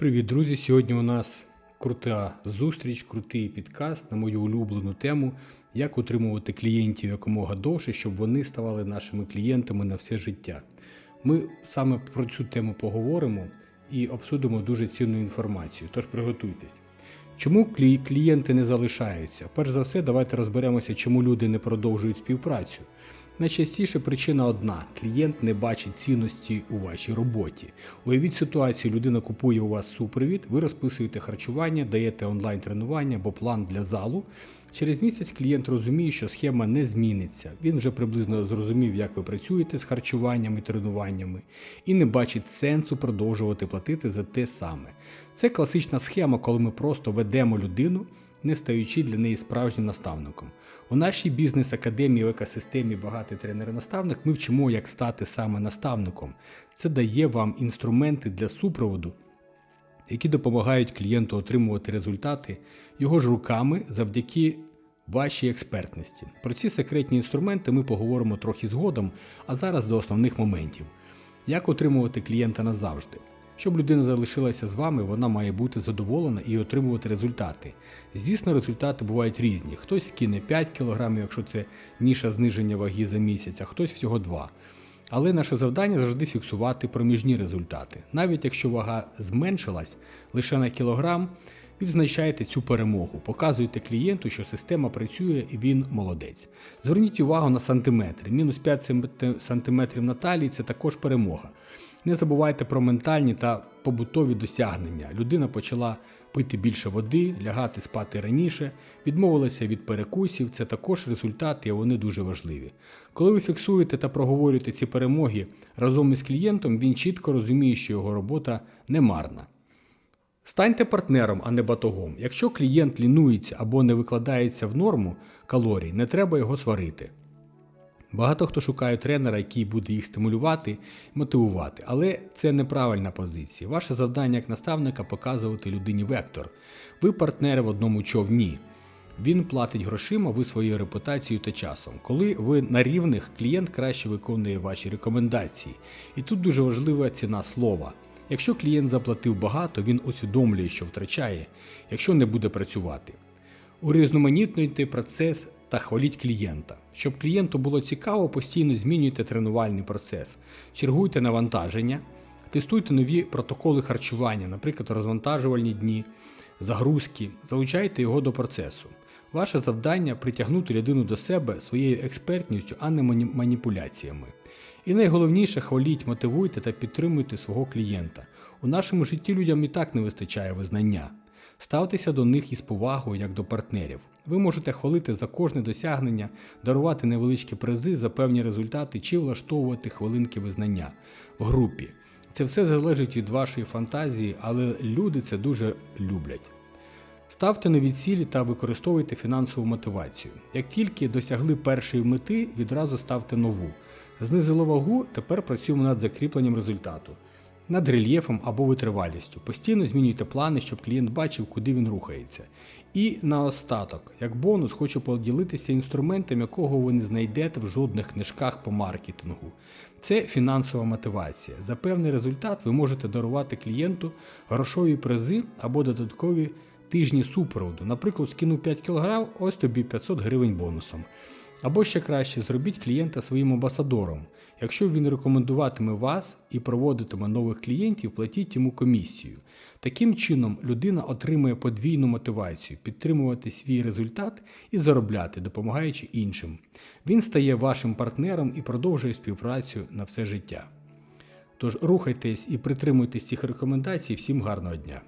Привіт, друзі! Сьогодні у нас крута зустріч, крутий підкаст на мою улюблену тему, як утримувати клієнтів якомога довше, щоб вони ставали нашими клієнтами на все життя. Ми саме про цю тему поговоримо і обсудимо дуже цінну інформацію. Тож приготуйтесь. Чому клієнти не залишаються? Перш за все, давайте розберемося, чому люди не продовжують співпрацю. Найчастіше причина одна: клієнт не бачить цінності у вашій роботі. Уявіть ситуацію, людина купує у вас супровід, ви розписуєте харчування, даєте онлайн-тренування або план для залу. Через місяць клієнт розуміє, що схема не зміниться. Він вже приблизно зрозумів, як ви працюєте з харчуванням і тренуваннями, і не бачить сенсу продовжувати платити за те саме. Це класична схема, коли ми просто ведемо людину, не стаючи для неї справжнім наставником. У нашій бізнес-академії в екосистемі багатий тренер-наставник ми вчимо, як стати саме наставником. Це дає вам інструменти для супроводу, які допомагають клієнту отримувати результати його ж руками завдяки вашій експертності. Про ці секретні інструменти ми поговоримо трохи згодом, а зараз до основних моментів. Як отримувати клієнта назавжди? Щоб людина залишилася з вами, вона має бути задоволена і отримувати результати. Звісно, результати бувають різні. Хтось скине 5 кг, якщо це ніша зниження ваги за місяць, а хтось всього 2. Але наше завдання завжди фіксувати проміжні результати. Навіть якщо вага зменшилась лише на кілограм, відзначайте цю перемогу, показуйте клієнту, що система працює і він молодець. Зверніть увагу на сантиметри. Мінус 5 сантиметрів на талії це також перемога. Не забувайте про ментальні та побутові досягнення. Людина почала пити більше води, лягати спати раніше, відмовилася від перекусів. Це також результати, і вони дуже важливі. Коли ви фіксуєте та проговорюєте ці перемоги разом із клієнтом, він чітко розуміє, що його робота не марна. Станьте партнером, а не батогом. Якщо клієнт лінується або не викладається в норму калорій, не треба його сварити. Багато хто шукає тренера, який буде їх стимулювати, мотивувати, але це неправильна позиція. Ваше завдання як наставника показувати людині вектор. Ви партнери в одному човні. Він платить грошима, ви своєю репутацією та часом. Коли ви на рівних, клієнт краще виконує ваші рекомендації. І тут дуже важлива ціна слова. Якщо клієнт заплатив багато, він усвідомлює, що втрачає, якщо не буде працювати. Урізноманітнюйте процес та хваліть клієнта. Щоб клієнту було цікаво, постійно змінюйте тренувальний процес, чергуйте навантаження, тестуйте нові протоколи харчування, наприклад, розвантажувальні дні, загрузки, залучайте його до процесу. Ваше завдання притягнути людину до себе своєю експертністю, а не мані- маніпуляціями. І найголовніше хваліть, мотивуйте та підтримуйте свого клієнта. У нашому житті людям і так не вистачає визнання. Ставтеся до них із повагою як до партнерів. Ви можете хвалити за кожне досягнення, дарувати невеличкі призи за певні результати чи влаштовувати хвилинки визнання в групі. Це все залежить від вашої фантазії, але люди це дуже люблять. Ставте нові цілі та використовуйте фінансову мотивацію. Як тільки досягли першої мети, відразу ставте нову. Знизили вагу, тепер працюємо над закріпленням результату, над рельєфом або витривалістю. Постійно змінюйте плани, щоб клієнт бачив, куди він рухається. І наостаток, як бонус, хочу поділитися інструментом, якого ви не знайдете в жодних книжках по маркетингу. Це фінансова мотивація. За певний результат ви можете дарувати клієнту грошові призи або додаткові тижні супроводу. Наприклад, скинув 5 кг, ось тобі 500 гривень бонусом. Або ще краще, зробіть клієнта своїм амбасадором. Якщо він рекомендуватиме вас і проводитиме нових клієнтів, платіть йому комісію. Таким чином, людина отримує подвійну мотивацію підтримувати свій результат і заробляти, допомагаючи іншим. Він стає вашим партнером і продовжує співпрацю на все життя. Тож рухайтесь і притримуйтесь цих рекомендацій. Всім гарного дня!